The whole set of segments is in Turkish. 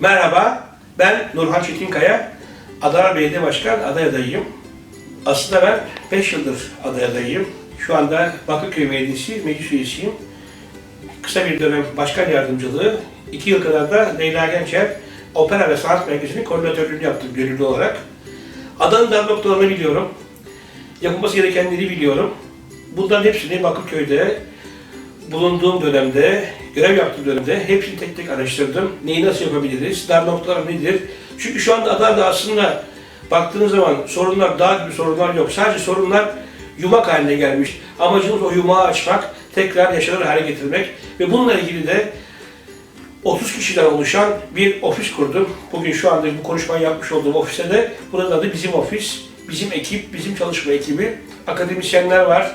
Merhaba, ben Nurhan Çetinkaya, Adana Belediye Başkan aday adayıyım. Aslında ben 5 yıldır aday adayıyım. Şu anda Bakırköy Belediyesi meclis üyesiyim. Kısa bir dönem başkan yardımcılığı, 2 yıl kadar da Leyla Gençer Opera ve Sanat Merkezi'nin koordinatörlüğünü yaptım gönüllü olarak. Adanın dar noktalarını biliyorum. Yapılması gerekenleri biliyorum. Bunların hepsini Bakırköy'de bulunduğum dönemde, görev yaptığım dönemde hepsini tek tek araştırdım. Neyi nasıl yapabiliriz, dar noktalar nedir? Çünkü şu anda Adana'da aslında baktığınız zaman sorunlar, dağ gibi sorunlar yok. Sadece sorunlar yumak haline gelmiş. Amacımız o yumağı açmak, tekrar yaşanır hale getirmek ve bununla ilgili de 30 kişiden oluşan bir ofis kurdum. Bugün şu anda bu konuşmayı yapmış olduğum ofiste de buranın adı bizim ofis, bizim ekip, bizim çalışma ekibi. Akademisyenler var,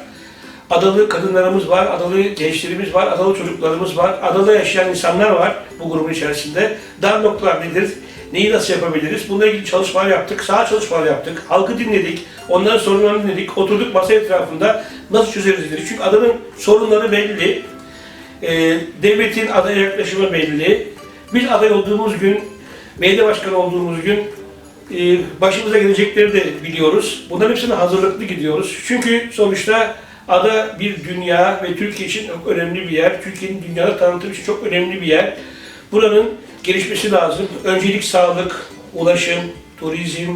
adalı kadınlarımız var, adalı gençlerimiz var, adalı çocuklarımız var, adada yaşayan insanlar var bu grubun içerisinde. Dar noktalar nedir? Neyi nasıl yapabiliriz? Bununla ilgili çalışmalar yaptık, saha çalışmalar yaptık, halkı dinledik, onların sorunlarını dinledik, oturduk masa etrafında nasıl çözeriz dedik. Çünkü adanın sorunları belli, e, devletin adaya yaklaşımı belli. Biz aday olduğumuz gün, belediye başkanı olduğumuz gün e, başımıza gelecekleri de biliyoruz. Bunların hepsine hazırlıklı gidiyoruz. Çünkü sonuçta ada bir dünya ve Türkiye için çok önemli bir yer. Türkiye'nin dünyada tanıtım için çok önemli bir yer. Buranın gelişmesi lazım. Öncelik sağlık, ulaşım, turizm,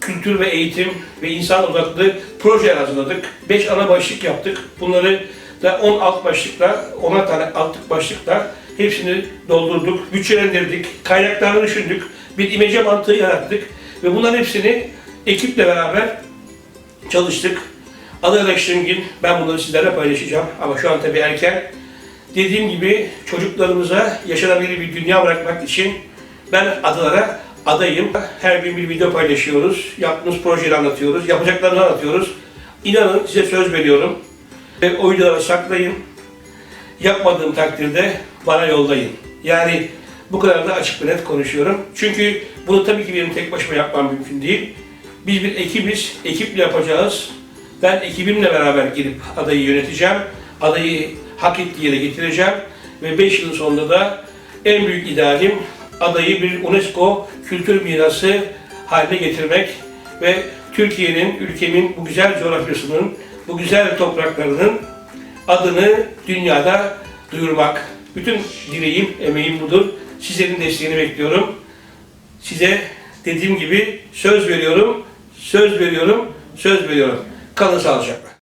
kültür ve eğitim ve insan odaklı proje hazırladık. 5 ana başlık yaptık. Bunları da 10 alt başlıkla, 10'a tane altlık başlıkla hepsini doldurduk, bütçelendirdik, kaynaklarını düşündük, bir imece mantığı yarattık ve bunların hepsini ekiple beraber çalıştık. Aday araştırdığım gün ben bunları sizlerle paylaşacağım ama şu an tabii erken. Dediğim gibi çocuklarımıza yaşanabilir bir dünya bırakmak için ben adalara adayım. Her gün bir video paylaşıyoruz. Yaptığımız projeleri anlatıyoruz. Yapacaklarımızı anlatıyoruz. İnanın size söz veriyorum. Ve o videoları saklayın. Yapmadığım takdirde bana yollayın. Yani bu kadar da açık ve net konuşuyorum. Çünkü bunu tabii ki benim tek başıma yapmam mümkün değil. Biz bir ekibiz, ekiple yapacağız. Ben ekibimle beraber girip adayı yöneteceğim. Adayı hak ettiği yere getireceğim. Ve 5 yılın sonunda da en büyük idealim adayı bir UNESCO kültür mirası haline getirmek ve Türkiye'nin, ülkemin bu güzel coğrafyasının, bu güzel topraklarının adını dünyada duyurmak. Bütün dileğim, emeğim budur. Sizlerin desteğini bekliyorum. Size dediğim gibi söz veriyorum, söz veriyorum, söz veriyorum. Kalın sağlıcakla.